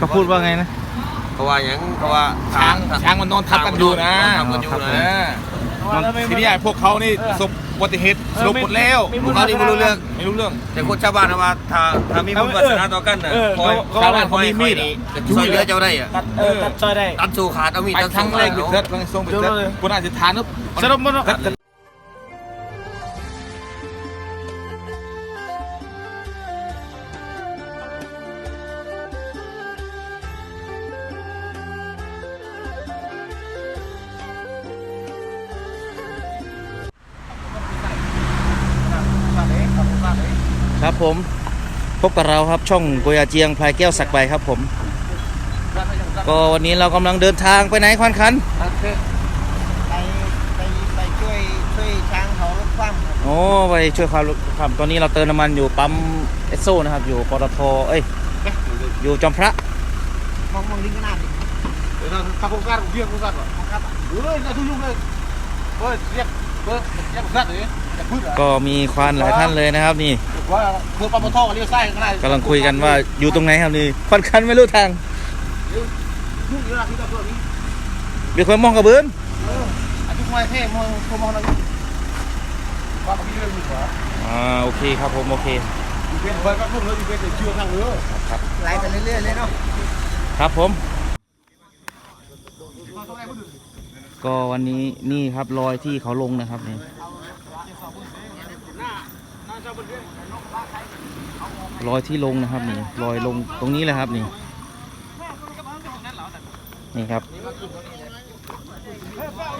เขาพูดว่าไงนะ เพราะว่าหยังเพราะว่าช้างช้างมันนอนทับกันอยู่นะทับกันอยู่เอนะอทีนี้ไอ้พวกเขานี่ประสบอุบัติเหตุสลบหมดแล้วพวกเขานี่ไม่รู้เรื่องไม่รู้เรื่อง แต่คนชาวบ้านนะว่าถ้าถ้ามีบุญวาสนาต่อกันน่ะเออคอยเขาเขาว่าเขามีมีดนี่อะจะช่วยเหลือเจ้าได้อะตัดเออตัดซอยได้ตัดสู่ขาดเอามีดไปตัดครั้สู่งแรขากดบิดเอาเทิดครั้งทรงบิดเทิดคนอาจจะทานนุ๊บ สรุปมัน ผมพบกับเราครับช่องโกยาเจียงพลายแก้วสักใบครับผม ก็วันนี้เรากำลังเดินทางไปไหนควันคันไปไปไปช่วยช่วยช้างเขาลดความครับโอ้ไปช่วยความความตอนนี้เราเติมน้ำมันอยู่ปั๊มเอสโซนะครับ อยู่ปตทเอ้ยอยู่จอมพระมองมองลิงขนาดนี้ถ้าโครงการเรียกโครงการครับเฮ้ยจะทุยุ่งเลยเฮ้ยเรียกเบอร์เรียกโครงการเลยจะพูดเหรอก็มีควานหลายท่านเลยนะครับนี่ ว่าเพื่อปปทเรียกไส้ก็ได้กำลังคุยกันว่าอยู่ตรงไหนครับนี่ควันคันไม่รู้ทางยุ่งเยอะที่ตำรวจนี่เดี๋ยวคนมองกระเบื้องอายุไม่เท่มองมองนั่นว่ามันมีเรื่องอยู่เหรออ่าโอเคครับผมโอเคอยู่เป็นเพื่อนก็พุ่งเลยอยู่เป็นเชื่อข้างเรือไหลไปเรื่อยๆเลยเนาะครับผมก็วันนี้นี่ครับรอยที่เขาลงนะครับนี่ รอยที่ลงนะครับนี่รอยลงตรงนี้เลยครับนี่นี่ครับ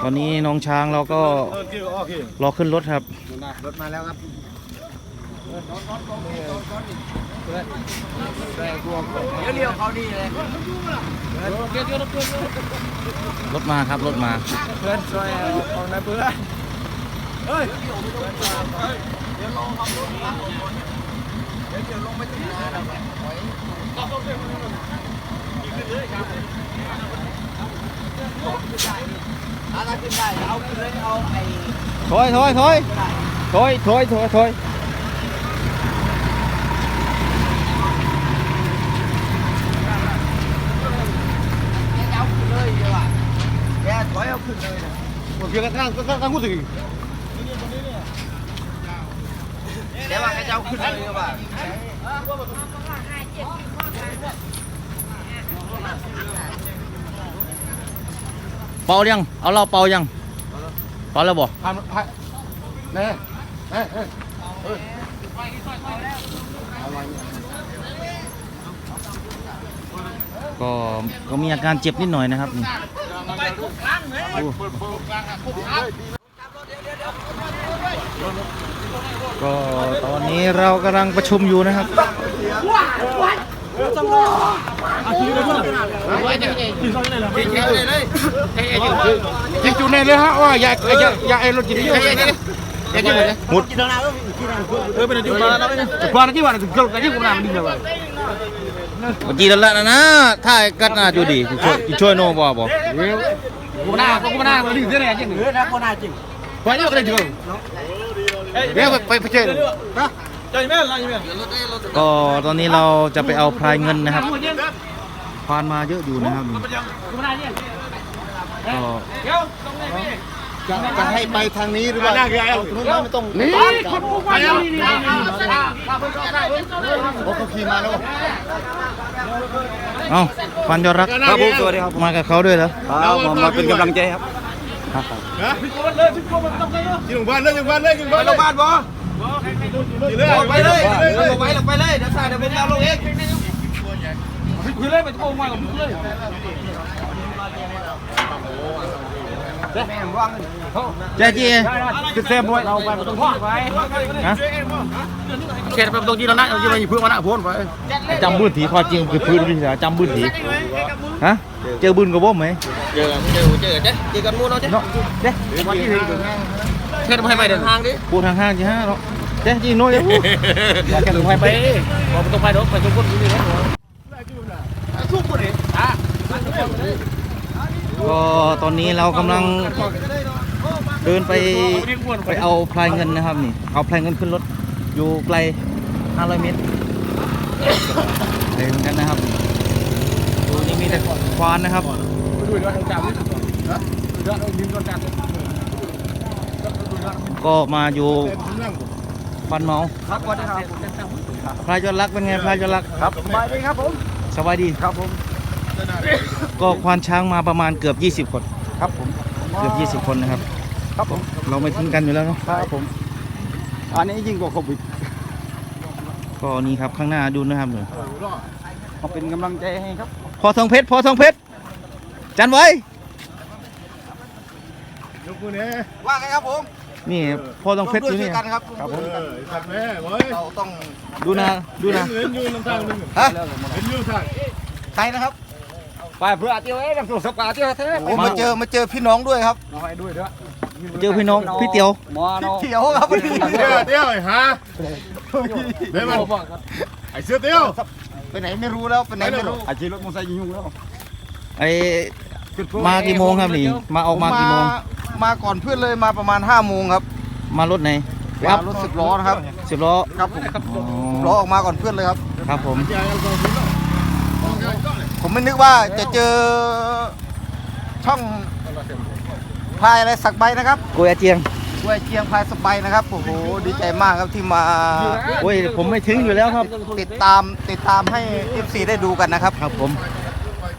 วันนี้น้องช้างเราก็รอขึ้นรถครับรถมาแล้วครับเลี้ยวเขาดีเลยรถมาครับรถมาเพื่อนช่วยเอาน้าเพื่อนอะไรขึ้นได้เอาขึ้ย เอาไอ้ถอยถอยถอยถอยถอยถอยถ เอาขึ้นเลยเดี๋ยวอ่าเขางข้างข้างกูสิเดี๋ยวว่าแกจะเอาขึ้นเลยว่าเป่ายัง เอาเราเป่ายังเป่าแล้วบ่ผ่านผ่านเน่เน่เฮ้ยก็ก็มีอาการเจ็บนิดหน่อยนะครับนี่โอ้ ก็ตอนนี้เรากำลังประชุมอยู่นะครับยิงจูเน่เลยฮะว่าอย่าอย่าอย่าไอ้รถจิตเยอะอย่าจิงเลยมุดเออเป็นจิงมาแล้วเนี่ยกว่าที่ว่าถึงเกิดกันยิ่งกว่ามันดีเลยเมื่อกี้นั่นและนะนะถ้ากัดน้าจูดีช่วยช่วยโน่บ่บ่กูหน้ากูหน้ามันดีเท่าไหร่จริงเออนะคนน่าจริงไปเยอะเลยจริง เดี๋ยวไปไปเจอฮะใจแม่อะไรแม่ก็ตอนนี้เราจะไปเอาพลายเงินนะครับควานมาเยอะอยู่นะครับนี่ก็จะจะให้ไปทางนี้หรือว่าไม่ต้องนี่ไปแล้วนี่นี่โอ้เขาขี่มาแล้วเอ้าควานยอดรักครับผมสวัสดีครับมากับเขาด้วยเหรอครับผมมาเป็นกำลังใจครับ ที่โรงพยาบาลเลยโรงพยาบาลเลยโรงพยาบาลไปโรงพยาบาลบ่ไปเลยลงไปลงไปเลยเดี๋ยวใส่เดี๋ยวผมเอาลงเองคุยเลยไปโทรมากับมึงเลยแจ๊จีคือแซ่บวยเราไปมันต้องพ่อไปฮะเขตไปตรงที่เราหน้าเราจะไปเพื่อมาหน้าพ้นไปจำบื้นถีความจริงคือพื้นวิชาจำบื้นถีฮะ เจอบุญกับบ่ไหมเจอเจอเจอเจ๊เจอกันมูเนาะเจ๊เนาะเจ๊เขตให้ไปเดินทางดิปูทางห้างจีฮะเนาะเจ๊จีโน่เจ๊ปูแค่ถึงไปไปบอกต้องไปรถไปทุกคนอยู่นี่นะทุกคนเองอะก็ตอนนี้เรากำลังเดินไปไปเอาพลายเงินนะครับนี่เอาพลายเงินขึ้นรถอยู่ไกล 500 เมตรไกลเหมือนกันนะครับควานนะค รับดูด้วยทางการนี่ฮะดูด้วยยิ้มด้วยกันก็มาอยู่ฟันเมาครับวันนี้ครับพลายยอดรักเป็นไงพลายยอดรักครับสบายดีครับผมสบายดีครับผม ก็ควานช้างมาประมาณเกือบ 20 คน ครับผมเกือบ 20 คนนะครับ ครับผมเราไม่ทิ้งกันอยู่แล้วเนาะครับผม อันนี้ยิ่งกว่าโควิดก็นี่ครับข้างหน้าดูนะครับหนึ่งมาเป็นกำลังใจให้ครับ พอทองเพชรพอทองเพชรจันไว้ว่าไงครับผมนี่พอทองเพชรอยู่ด้วนี่ยกันครับครับผมสัตว์แม่เว้ยเราต้องดูนะดูนะเห็นอยู่ลำทางนึงฮะเห็นอยู่ทางใครนะครับไปเพื่อเที่ยวเอ้ยนำตัวสักปาเที่ยวเท่โอ้มาเจอมาเจอพี่น้องด้วยครับน้อยด้วยด้วยเจอพี่น้องพี่เตียวหมอน้องเขียวครับวันนี้เตี้ยวเตี้ยวไอ้ฮะเดี๋ยวมันไอ้เสื้อเตี้ยว ไปไหนไม่รู้แล้วไปไหนไม่รู้อาชีพรถมอเตอร์ไซค์ยุ่งแล้วไอมากี่โมงครับนี่มาออกมากี่โมงมาก่อนเพื่อนเลยมาประมาณ5โมงครับ มารถไหนมารถสิบล้อนะครับสิบล้อครับผมอ๋อล้อออกมาก่อนเพื่อนเลยครับ ครับผม ผมไม่นึกว่าจะเจอช่องพายอะไรสักใบนะครับโกยอาเจียงกล้ วยเจียงพายสักใบนะครับโอ้โหดีใจมากครับที่มาโอ้ยผมไม่ถึงอยู่แล้วครับ ติดตามติดตามให้ FC ได้ดูกันนะครับ ครับผม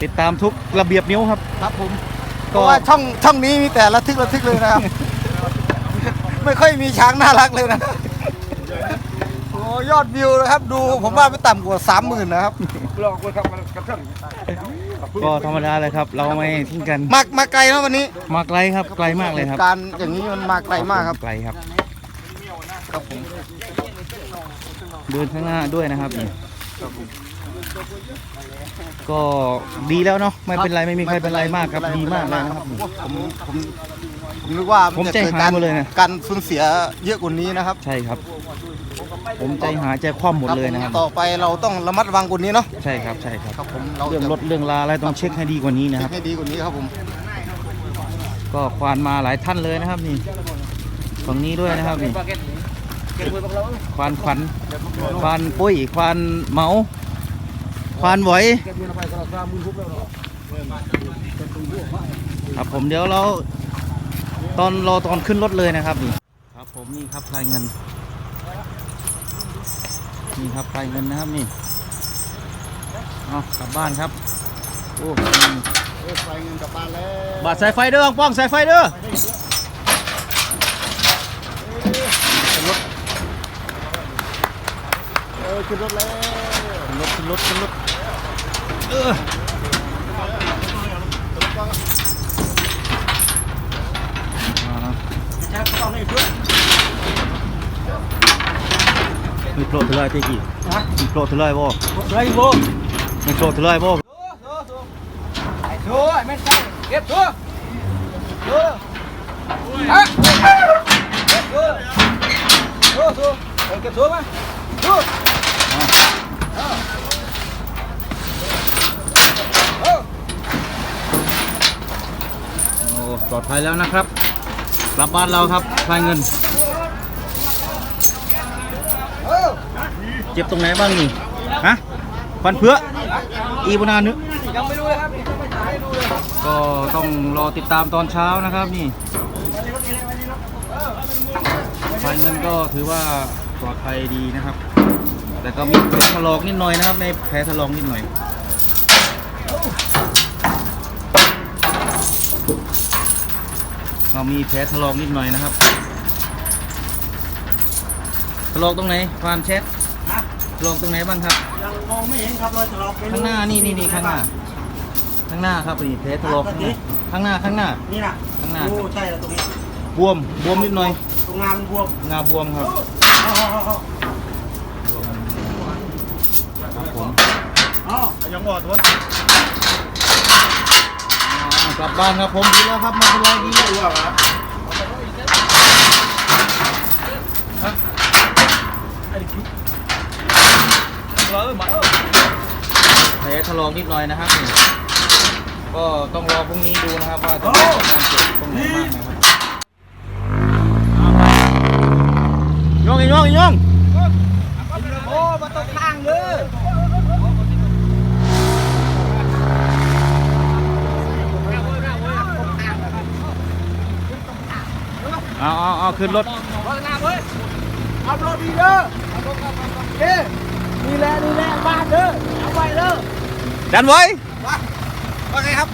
ติดตามทุกระเบียบนิ้วครับ ครับผมเพก็ราะว่าช่องช่องนี้มีแต่ระทึกระทึกเลยนะครับ ไม่ค่อยมีช้างน่ารักเลยนะโอ้ยอดวิวนะครับ ดูผมว่าไม่ต่ำกว่าสามหมื่นนะครับลองคนขับมันกระเทือน ก็ธรรมดาเลยครับ เราไม่ทิ้งกันมามาไกลนะวันนี้มาไกลครับไกลมากเลยครับการอย่างนี้มันมาไกลมากครับไกลครับครับผมเดินข้างหน้าด้วยนะครับนี่ก็ดีแล้วเนาะไม่เป็นไรไม่มีใครเป็นไรมากครับดีมากเลยนะครับผมผมผมนึกว่าผมใจจะเกิดหายการหมดเลยนะการสูญเสียเยอะกว่านี้นะครับ ใช่ครับ ผมใจหายใจคว่ำหมดเลยนะครับผมต่อไปเราต้องระมัดระวังกว่านี้เนาะใช่ครับใช่ครับ ครับผมเราเรื่องจะรถเรื่องลาอะไรต้องเช็คให้ดีกว่านี้นะครับ ให้ดีกว่านี้ครับผมก็ควานมาหลายท่านเลยนะครับนี่ฝั่งนี้ด้วยนะครับนี่ควานขวัญควานปุ้ยควานเหมาควานไหวครับผมเดี๋ยวเราตอนรอตอนขึ้นรถเลยนะครับนี่ครับผมนี่ครับพลายเงิน นี่ครับพลายเงินนะครับนี่เอากลับบ้านครับโอ้ไปเงินกลับบ้านแล้วบาดสายไฟเด้อป้องสายไฟเด้อเออขึ้นรถแล้วขึ้นรถขึ้นรถขึ้นรถเอออ่า มีโปรดเท่าไรเจ๊กี้มีโปรดเท่าไรบ่ไรโบมีโปรดเท่าไรบ่ดูไม่ใช่เก็บตัวฮะเก็บตัวดูดูเก็บตัวมาดูโอ้ปลอดภัยแล้วนะครับกลับบ้านเราครับพลายเงิน เจ็บตรงไหนบ้างนี่ฮะฟันเพื่ออีบนานึยังไม่รู้เลยครับยังไม่ถ่ายให้ดูเลยก็ต้องรอติดตามตอนเช้านะครับนี่พลายเงินก็ถือว่าปลอดภัยดีนะครับ แต่ก็มีแผลถลอกนิดหน่อยนะครับ ในแผลถลอกนิดหน่อยเรามีแผลถลอกนิดหน่อยนะครับถลอกตรงไหนความเช็ด ลอกตรงไหนบ้างครับ ยังมองไม่เห็นครับรอยถลอกเป็นข้างหน้านี่นี่นี่ข้างหน้า ข้างหน้าครับนี่แผลถลอกข้างหน้าข้างหน้า นี่นะข้างหน้า โอ้ใช่แล้วตรงนี้ บวมบวมนิดหน่อย ตรงงานบวมงาบวมครับครับผมอ๋อยังบอกว่าอ่ากลับบ้านครับผมดีแล้วครับไม่เป็นไรดีแล้วตัวค ร้อยบาทแผลถลอกนิดหน่อยนะครับก็ต้องรอพรุ่งนี้ดูนะครับว่าจะมีอาการเจ็บตรงไหนบ้างนะครัองอียองอีองโอ้มาตกทางเลยเอาเอาเอาขึ้นรถรถหน้าเว้ยขับรถดีเด้ออเค นี่แหละนี่แหละบ้านเด้อเอาไว้เด้อดันไว้ ว่าว่าไงครับ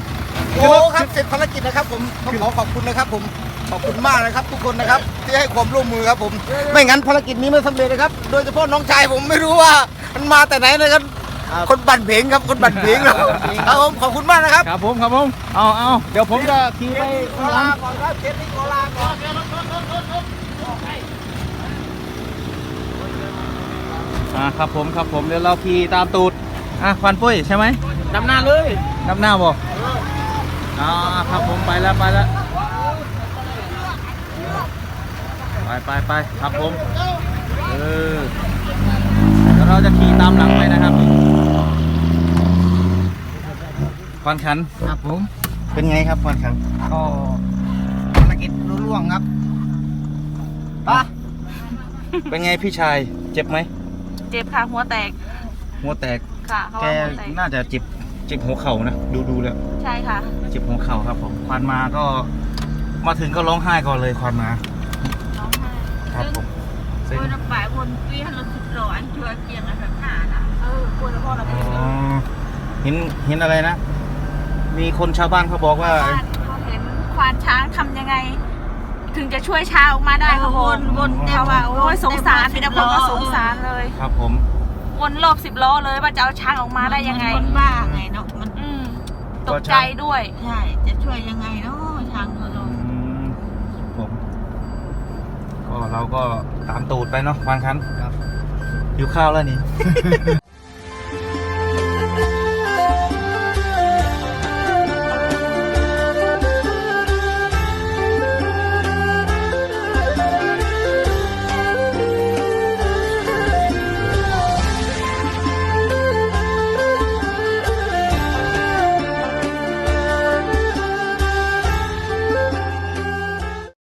โอ้ครับเสร็จภารกิจนะครับ ผมต้องขอขอบคุณนะครับ ผมขอบคุณมากนะครับ ทุกคนนะครับ ที่ให้ความร่วมมือครับผม ไม่งั้นภารกิจนี้ไม่สำเร็จนะครับ โดยเฉพาะน้องชายผมไม่รู้ว่า มันมาแต่ไหนนะครับ คนบั่นเพลงครับคนบั่นเพลงครับครับผมขอบคุณมากนะครับครับผมครับผม เอาเอาเดี๋ยวผมจะขี่ไปขอลาก่อนครับเทปนี้ขอลาก่อน อ่าครับผมครับผมเดี๋ยวเราขี่ตามตูดอะควันปุ้ยใช่ไหมดำหน้าเลยนับหน้าบอกอ่าครับผมไปแล้วไปแล้วไปไปไปครับผมเออเดี๋ยวเราจะขี่ตามหลังไปนะครับควันขันครับผม เป็นไงครับควันขันก็ภารกิจรุ่ล่วงครับปะเป็นไงพี่ชายเจ็บไหม เจ็บค่ะหัวแตกหัวแตกค่ะเขาแกว่าหัวแตกน่าจะเจ็บเจ็บหัวเข่านะดูดูแล้วใช่ค่ะ เจ็บหัวเข่าครับผมควันมาก็มาถึงก็ร้องไห้ก่อนเลยควันมาน้องไห้ครับผมซึ่งคนป่ายวนเวียนรถสิบล้ออันชัวเกียงอันแบบหน้าน่ะเออควรจะพ่อเราอ๋อเห็นเห็นอะไรนะ มีคนชาวบ้านเขาบอกว่า บ้านเขาเห็นควานช้างทำยังไงถึง จะช่วยช้างออกมาได้เขาวนวนเดียวว่าโอ้ยสงสารพี่ดำคนก็สงสารเลยครับผมวนรอบสิบล้อเลยว่าจะเอาช้างออกมาได้ยังไงคนบ้าไงเนาะมันอืมตกใจด้วย ใช่จะช่วยยังไงเนาะทางเขาเนาะอืมผมก็เราก็ตามตูดไปเนาะควานคันครับอยู่ข้าวแล้วนี่